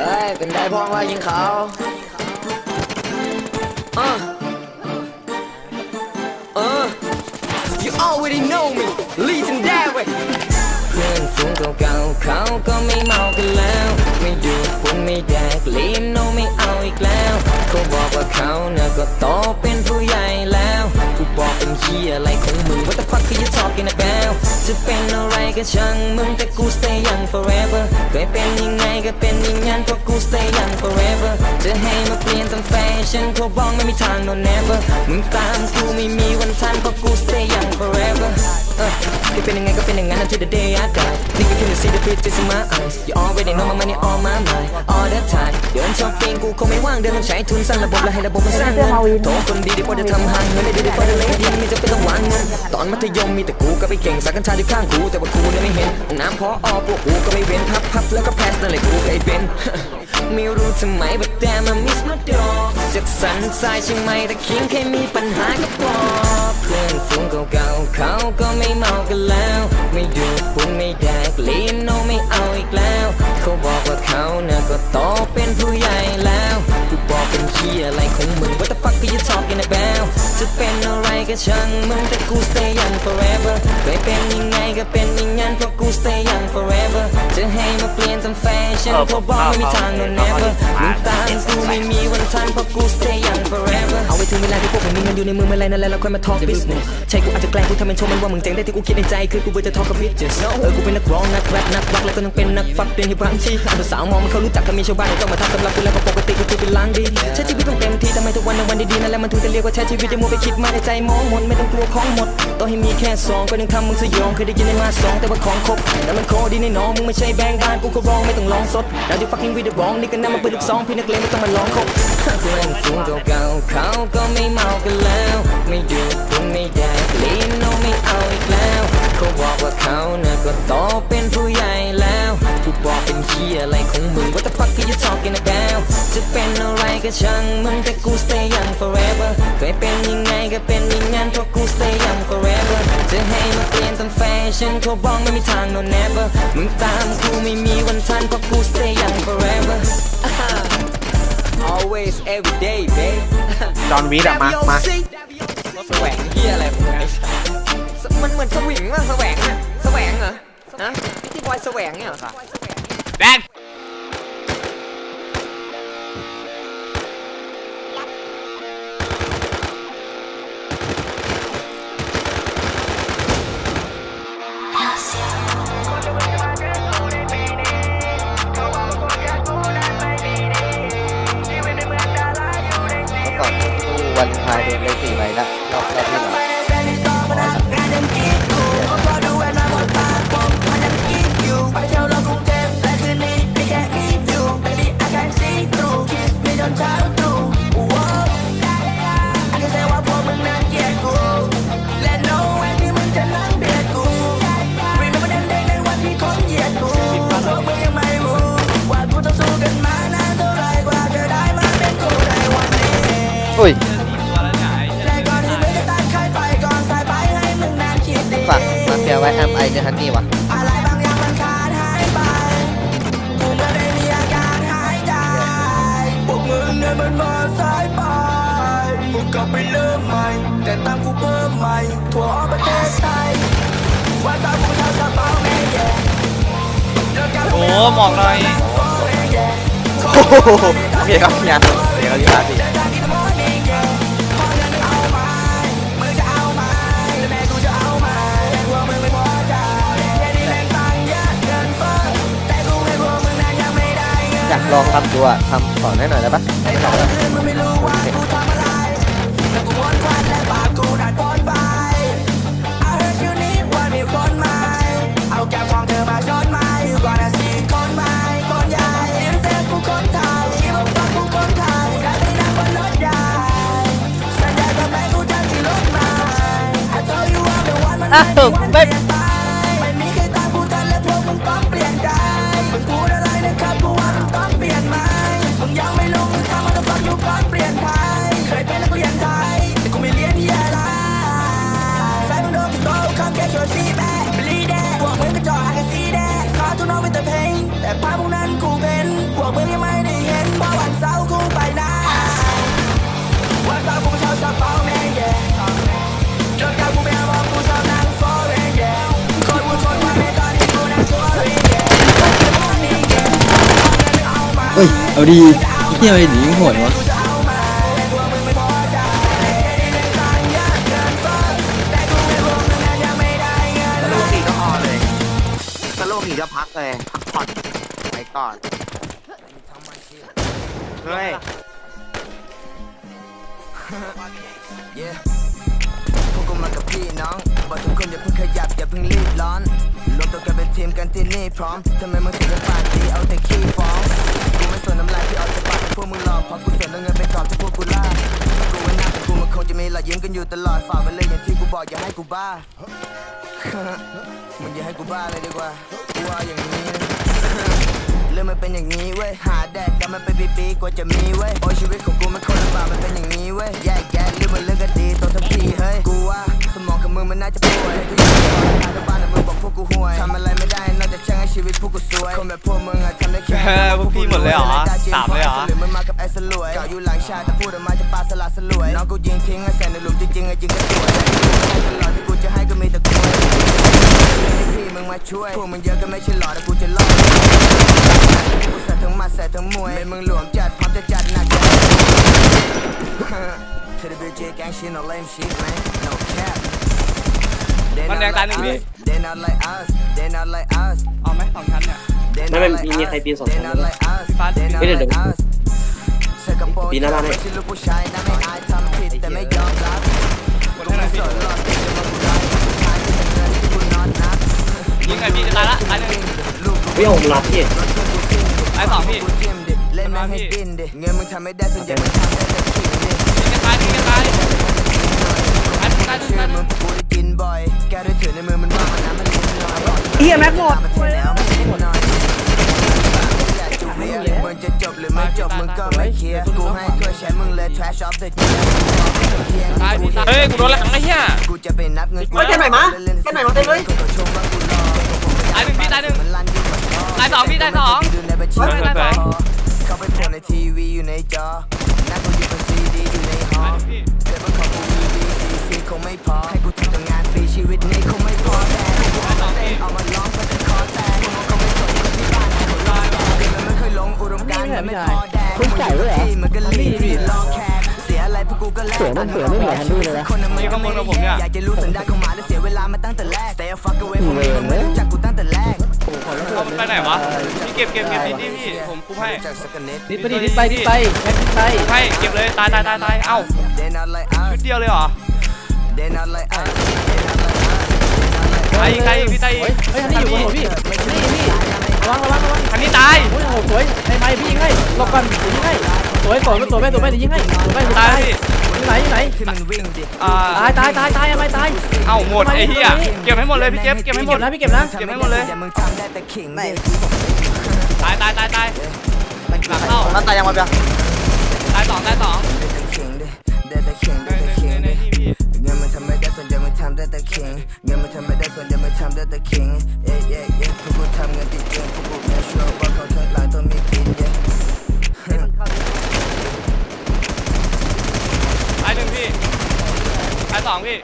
เอ้ย เป็นได้พ้องว่ายิงเขาเออเออ you already know me legendary เพื่อนฝูงเก่าๆเขาก็ไม่ จะเป็นอะไรก็ช่างมึงแต่กู stay young forever เคยเป็นยังไงก็เป็นอย่างนั้นเพราะกู stay young forever จะให้มาเปลี่ยนตามแฟชั่นเขาบองไม่มีทาง no never มึงตามกูไม่มีวันทันเพราะกู stay young forever จะเป็นยังไงก็เป็นอย่างนั้น until the day I die Nigga can you see the pictures in my eyes You already know my money on my mind all the time เดินช้อปปิ้งกูคงไม่ว่างเดินต้องใช้ทุนสร้างระบบและให้ระบบมันสร้างเงินโตคนดีดีพอจะทำหางเงินได้ดีดีพอจะเล่นดีไม่จำเป็นต้องหวานเงินตอนมัธยมมีแต่กูกับไอ้เก่งสักกันชาที่ข้างกูแต่ว่ากูเนี่ยไม่เห็นห้องน้ำพออพวกกูก็ไม่เว้นพับพับแล้วก็แพสนั่นแหละกูกับไอ้เบนไม่รู้ทำไม but damn I miss my dog จากสันทรายใช่ไหมแต่คิงแค่มีปัญหากับบอก พื่อนฝูงเก่าๆเขาก็ไม่เมากันแล้ว ไม่ดูดปุ่นไม่แดกลีนโนไม่เอาอีกแล้ว เขาบอกว่าเขาน่ะก็โตเป็นผู้ใหญ่แล้วกูบอกเป็นเฮียอะไรของมึงว่าแต่ฟักก็ยังชอบกันนะแบลจะเป็นอะไรก็ช่างมึงแต่กู stay young forever เคยเป็นยังไงก็เป็นอย่างนั้นเพราะกู stay young จะให้มาเปลี่ยนตามแฟชั่นเขาบอกไม่มีทาง no never มึงตามกูไม่มีวันทันเพราะกู stay young forever เอาไว้ถึงเวลาที่พวกมึงมีเงินอยู่ในมือเมื่อไรนั่นแหละเราค่อยมา talk business ใช่กูอาจจะแกล้งกูทำเป็นโชว์มันว่ามึงเจ๋งได้ที่กูคิดในใจคือกูเบื่อจะ talk กับ bitches เออกูเป็นนักร้องนักแรปนักร็อกแล้วก็ต้องเป็นนักฟักเป็นฮิปฮอปที่ภาษาวมองมันเขารู้จักกันมีชาวบ้านต้องมาทำสำหรับกูแล้วก็ปกติกูคือเป็นล้างดีใช้ชีวิตต้องเต็มที่ทำไมทุกวันในวันดีๆนั่นแหละมันถึงจะเรียกว่าใช้ชีวิตจะมัวไปคิดมากในใจมองมนไม่ต้องกลัวของหมด ต่อให้มีแค่สองก็ยังทำมึงสยองเคยได้ยินในมาสองแต่ว่าของครบแต่มันโคดีในน้องมึงไม่ใช่แบงค์บ้านกูก็ร้องไม่ต้องร้องสดแล้วที่ fucking with the wrong นี่ก็นั่นมันเป็นลูกซองพี่นักเลงไม่ต้องมาร้องคบเพื่อนฝูงเก่าๆเขาก็ไม่เมากันแล้ว ไม่ดูดปุ่นไม่แดกลีนโนไม่เอาอีกแล้วเขาบอกว่าเขาน่ะก็โตเป็นผู้ใหญ่แล้วกูบอกเป็นเฮียอะไรของมึง What the fuck are you talking about จะเป็นอะไรก็ช่างมึงแต่กู stay young forever เคยเป็นยังไงก็เป็น แฟชั่นเขาบอกไม่มีทาง no never มึงตามกูไม่มีวันทันเพราะกู stay young forever always every day babe จอห์นวิทย์อะมา มา แสวงเฮียอะไรของมึงไอ้สัสมันเหมือนสวิงอะแสวงอะแสวงเหรอฮะที่บอยแสวงเนี่ยเหรอแดง วันไทายโดนเลยสี่ใบละรอบรอบที่แล้วอุ้ย เฟียไว้แอมไอเดฮันนี่วะก็ไปเริ่มใหม่ แต่ตังกูเพิ่มใหม่ ทั่วประเทศไทยว่าตาผู้ชายจะต้องแม่แย่โอ้หมอกหน่อยโอ้โหโอเคครับเนี่ยเดี๋ยวรีบมาสิอยาก ลองทำดูอะทำสอนให้หน่อยได้ปะไม่ได้แล้วโอเคเอาแก้มของเธอมาช้อนไม้ก่อนนะสี่ เฮ้ย เอาดีเที่ยวไอ้หนีโหดวะแล้วลูกทีก็ออนเลยโล้วลูกทีก็พักเลยพักผ่อน ก่อน เฮ้ย Yeah พวกกูมากับพี่น้อง บอกทุกคนอย่าเพิ่งขยับอย่าเพิ่งรีบร้อน รวมตัวกันเป็นทีมกันที่นี่พร้อม ทำไมมึงถึงจะปากดีเอาแต่ขี้ฟ้องกูไม่สนน้ำลายที่ออกจากปากพวกมึงหลอกเพราะกูสนเอาเงินไปกอบที่พวกกูล่ากูไว้หน้าแต่กูมันคงจะมีรอยยิ้มกันอยู่ตลอดฝากไว้เลยอย่างที่กูบอกอย่าให้กูบ้า มึงอย่าให้กูบ้าเลยดีกว่า กูเอาอย่างนี้นะ เรื่องมันเป็นอย่างนี้เว้ยหาแดกกันมันเป็นปีๆกว่าจะมีเว้ยโอ้ชีวิตของกูมันคนลำบากมันเป็นอย่างนี้เว้ยแยกแยะเรื่องมันเรื่องก็ดีตัวทั้งทีเฮ้ยกูว่าสมองของมึงมันน่าจะป่วยกูอยากจะบอกทางบ้านแต่มึงบอกพวกกูห่วยทำอะไรไม่ได้นอกจากช่างให้ชีวิตพวกกูสวยคนแบบพวกมึงอะทำได้แค่เออพวกพี่หมดเลยเหรอสามเลยเหรอหรือมันมากับไอ้สลวยเก่าอยู่หลังชาติแต่พูดออกมาจะปาสลาสลวยน้องกูยิงทิ้งไอ้แสนในหลุมจริงๆไอ้จริงก็สวย ช่วยพวกมึงเยอะก็ไม่ใช่หลอดแต่กูจะรอดกูใส่ทั้งหมัดใส่ทั้งมวยเป็นมึงหลวมจัดพร้อมจะจัดหนักจัด To the bitch gang shit no lame shit man no cap They มัน not แดงตาย like หนึ่งพี่ us They not like us They not like us เอาไหมสองชั้นเนี่ย They ไม่ not ไม่ like มีมี us ใครปีนสอง They ชั้น not ด้วย like us ฟ้า They not เฮ้ยเดี๋ยว like us ใส่กระโปรงปีหน้าบ้านให้ ไม่ใช่ลูกผู้ชายนะไม่อายทำผิดแต่ไม่ยอมรับ กดกูให้หน่ไม่อยพี่ สนหรอก ยิงไงพี่จะตายละตายหนึ่งลูกกูพี่ผมรับพี่ตายสองพี่เล่นแม่งให้ดิ้นดิเงินมึงทำไม่ได้ส่วนใหญ่มึงทำได้แต่ขิงดิยิงกันตายยิงกันตายตายตายตายเชื่อตายมึงกูได้กินบ่อยแกได้ถือในมือมันว่างมันน้ำมันลิ้นน้อยเฮียแม็กหมดมันเทแล้วมันลิ้นน้อยมึงจะจบหรือไม่จบมึงก็ไม่เคลียร์กูให้ถ้วยแชมป์มึงเลย trash off the ตายพี่ตายเฮ้ยกูโดนหลังไอ้เหี้ยกูจะไปนับเงินเฮ้ยแค่ไหนมาแค่ไหนมาเต็มเลย ตายหนึ่งพี่ตายหนึ่งตายสองพี่ตายสองตายสองเข้ายู่ในจองกูอยู่บนซีดีอยู่ในหอตายเกิดมาขอ กูวีวีซีซีคงไม่พอให้กูทำแต่งานฟรีชีวิตนี้คงไม่พอแต่ให้กูเอามาเต้นเอามาร้องก็จะคอแตกมึงคงไม่สนคนที่บ้านให้กูร้องเกิดมันไม่เคยหลงอุดมการณ์มันไม่พอแดงมึงอยู่กับที่มันก็รีบที่รอแคร์เสียอะไรพวกกูก็แลกตังค์มาบอกชีวิตคนน่ะมันก็ไม่ได้แย่อยากจะรู้สันดานของหมาและเสียเวลามาตั้งแต่แรก Stay a fuck away from me มึงไม่รู้จักกูตั้งแต่แรกเอามันไปไหนวะพี่เก็บเก็บเก็บดิดิพี่ผมกูให้จากสักนิดดิดไปดิดิดไปดิดไปแม็กดิดไปให้เก็บเลยตายตายตายตายเอ้า They not like ชุ us ดเดียวเลยเหรอ They not like us They not like us ตายอีกตายอีกพี่ตายอีกเฮ้ยเฮ้ยอันนี้อยู่บนหัวพี่นี่นี่ระวังระวังระวังทางนี้ตายโอ้ยโหสวยไอ้ไม้พี่ยิงให้หลบก่อนเดี๋ยวยิงให้ สวยสวยสวยไปสวยไปเดี๋ยวยิงให้สวยไปตายพี่ไหนไหนที่มันวิ่งดิอ่าตายตายตายตายอะไรตายเอ้าหมดไอ้เหี้ยเก็บให้หมดเลยพี่เจ็บเก็บให้หมเก็ด บนะพี่เก็บนะเก็บให้หมดเลยอย่มึงทำได้แต่ขิงดิตายตายตายตายหลังเข้าแล้วตายยังมาเบียตายสองตายสองขิงดิได้แต่ขิงในได้แต่ในงในดิที่พี่เงินมันทำไม่ได้ส่วนใหญ่มันทำได้แต่ขิงเงินมันทำไม่ได้ส่วนใหญ่มันทำได้แต่ขิงเอ๊ะเอ๊ะเอ๊ะพวกกูทำเงินติดเงินพวกกู สองพี่